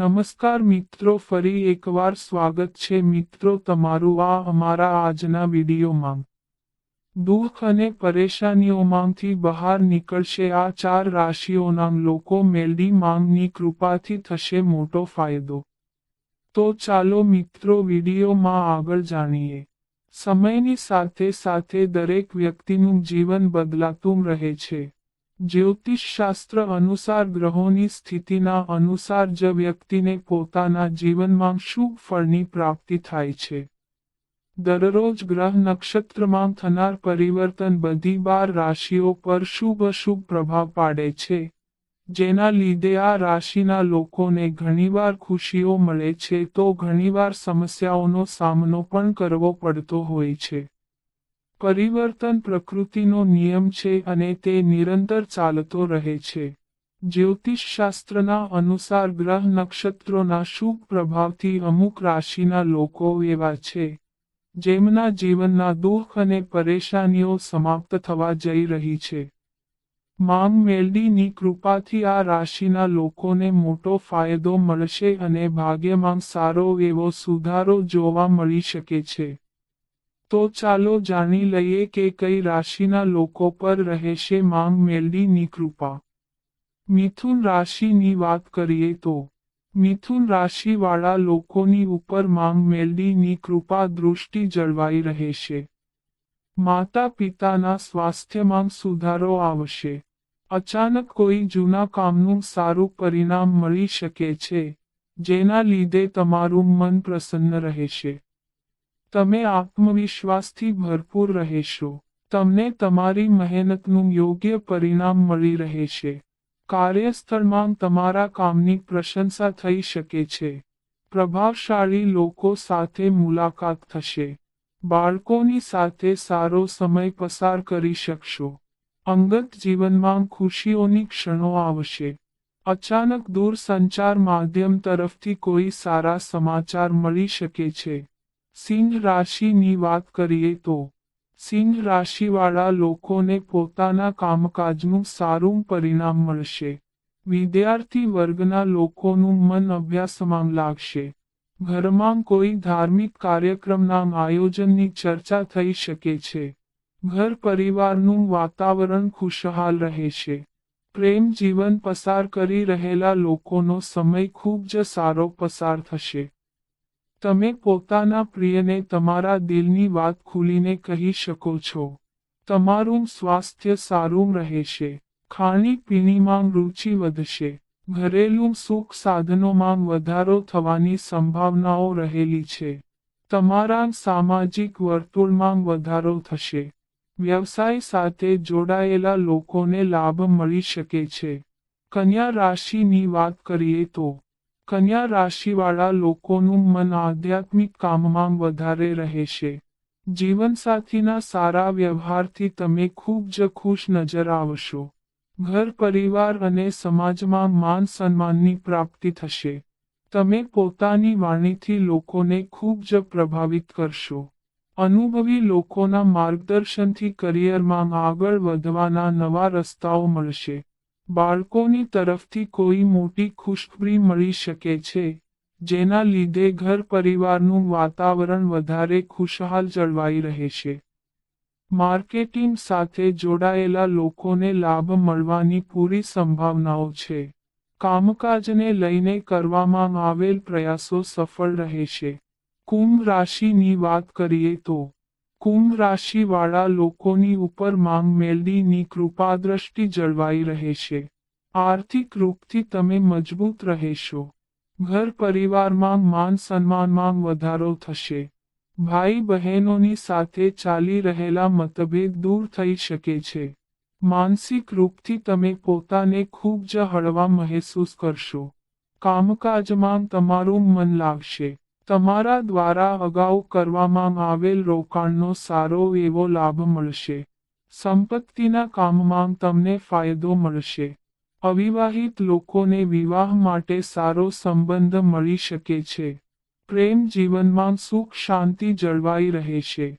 નમસ્કાર મિત્રો, ફરી એકવાર સ્વાગત છે મિત્રો તમારું આ અમારા આજના વિડીયોમાં. દુઃખ અને પરેશાનીઓમાંથી બહાર નીકળશે આ ચાર રાશિઓના લોકો મેલડી માંગની કૃપાથી થશે મોટો ફાયદો. તો ચાલો મિત્રો વિડીયોમાં આગળ જાણીએ. સમયની સાથે સાથે દરેક વ્યક્તિનું જીવન બદલાતું રહે છે. જ્યોતિષ શાસ્ત્ર અનુસાર ગ્રહોની સ્થિતિના અનુસાર જ વ્યક્તિને પોતાના જીવનમાં શુભ ફળની પ્રાપ્તિ થાય છે. દરરોજ ગ્રહ નક્ષત્રમાં થનાર પરિવર્તન બધી બાર રાશિઓ પર શુભ અશુભ પ્રભાવ પાડે છે, જેના લીધે આ રાશિના લોકોને ઘણીવાર ખુશીઓ મળે છે તો ઘણીવાર સમસ્યાઓનો સામનો પણ કરવો પડતો હોય છે. પરિવર્તન પ્રકૃતિનો નિયમ છે અને તે નિરંતર ચાલતો રહે છે. જ્યોતિષ શાસ્ત્રના અનુસાર ગ્રહ નક્ષત્રોના શુભ પ્રભાવથી અમુક રાશિના લોકો એવા છે, જેમના જીવનના દુઃખ અને પરેશાનીઓ સમાપ્ત થવા જઈ રહી છે. માંગ મેલડીની કૃપાથી આ રાશિના લોકોને મોટો ફાયદો મળશે અને ભાગ્યમાં સારો એવો સુધારો જોવા મળી શકે છે. તો ચાલો જાણી લઈએ કે કઈ રાશિના લોકો પર રહેશે માંગ મેલડીની કૃપા. મિથુન રાશિની વાત કરીએ તો, મિથુન રાશિવાળા લોકોની ઉપર માંગ મેલડીની કૃપા દૃષ્ટિ જળવાઈ રહેશે. માતા પિતાના સ્વાસ્થ્યમાં સુધારો આવશે. અચાનક કોઈ જૂના કામનું સારું પરિણામ મળી શકે છે, જેના લીધે તમારું મન પ્રસન્ન રહેશે. તમે આત્મવિશ્વાસથી ભરપૂર રહેશો. તમને તમારી મહેનતનું યોગ્ય પરિણામ મળી રહેશે. કાર્યસ્થળમાં તમારા કામની પ્રશંસા થઈ શકે છે. પ્રભાવશાળી લોકો સાથે મુલાકાત થશે. બાળકોની સાથે સારો સમય પસાર કરી શકશો. અંગત જીવનમાં ખુશીઓની ક્ષણો આવશે. અચાનક દૂર સંચાર માધ્યમ તરફથી કોઈ સારા સમાચાર મળી શકે છે. સિંહ રાશિની વાત કરીએ તો, સિંહ રાશિવાળા લોકોને પોતાના કામકાજનું સારું પરિણામ મળશે. વિદ્યાર્થી વર્ગના લોકોનું મન અભ્યાસમાં લાગશે. ઘરમાં કોઈ ધાર્મિક કાર્યક્રમના આયોજનની ચર્ચા થઈ શકે છે. ઘર પરિવારનું વાતાવરણ ખુશહાલ રહેશે. પ્રેમ જીવન પસાર કરી રહેલા લોકોનો સમય ખૂબ જ સારો પસાર થશે. તમે પોતાના પ્રિયને તમારા દિલની વાત ખુલીને કહી શકો છો. તમારું સ્વાસ્થ્ય સારું રહેશે. ખાણી પીણીમાં રુચિ વધશે. ઘરેલું સુખ સાધનોમાં વધારો થવાની સંભાવનાઓ રહેલી છે. તમારા સામાજિક વર્તુળમાં વધારો થશે. વ્યવસાય સાથે જોડાયેલા લોકોને લાભ મળી શકે છે. કન્યા રાશિની વાત કરીએ તો કન્યા રાશિવાળા લોકોનું મન આધ્યાત્મિક કામમાં વધારે રહેશે. જીવનસાથીના સારા વ્યવહારથી તમે ખૂબ જ ખુશ નજર આવશો. ઘર પરિવાર અને સમાજમાં માન સન્માનની પ્રાપ્તિ થશે. તમે પોતાની વાણીથી લોકોને ખૂબ જ પ્રભાવિત કરશો. અનુભવી લોકોના માર્ગદર્શનથી કરિયરમાં આગળ વધવાના નવા રસ્તાઓ મળશે. બાળકોની તરફથી કોઈ મોટી ખુશખબરી મળી શકે છે, જેના લીધે ઘર પરિવારનું વાતાવરણ વધારે ખુશહાલ જળવાઈ રહેશે માર્કેટિંગ સાથે જોડાયેલા લોકોને લાભ મળવાની પૂરી સંભાવનાઓ છે. કામકાજને લઈને કરવામાં આવેલ પ્રયાસો સફળ રહેશે કુંભ રાશિની વાત કરીએ તો કુંભ રાશિવાળા લોકોની ઉપર માંગ મેલડીની કૃપાદ્રષ્ટિ જળવાઈ રહેશે. આર્થિક રૂપથી તમે મજબૂત રહેશો. ઘર પરિવારમાં માન સન્માનમાં વધારો થશે. ભાઈ બહેનોની સાથે ચાલી રહેલા મતભેદ દૂર થઈ શકે છે. માનસિક રૂપથી તમે પોતાને ખૂબ જ હળવા મહેસૂસ કરશો. કામકાજમાં તમારું મન લાગશે. તમારા દ્વારા અગાઉ કરવામાં આવેલ રોકાણનો સારો એવો લાભ મળશે. સંપત્તિના કામમાં તમને ફાયદો મળશે. અવિવાહિત લોકોને વિવાહ માટે સારો સંબંધ મળી શકે છે. પ્રેમ જીવનમાં સુખ શાંતિ જળવાઈ રહેશે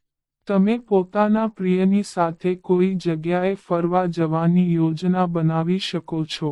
તમે પોતાના પ્રિયની સાથે કોઈ જગ્યાએ ફરવા જવાની યોજના બનાવી શકો છો.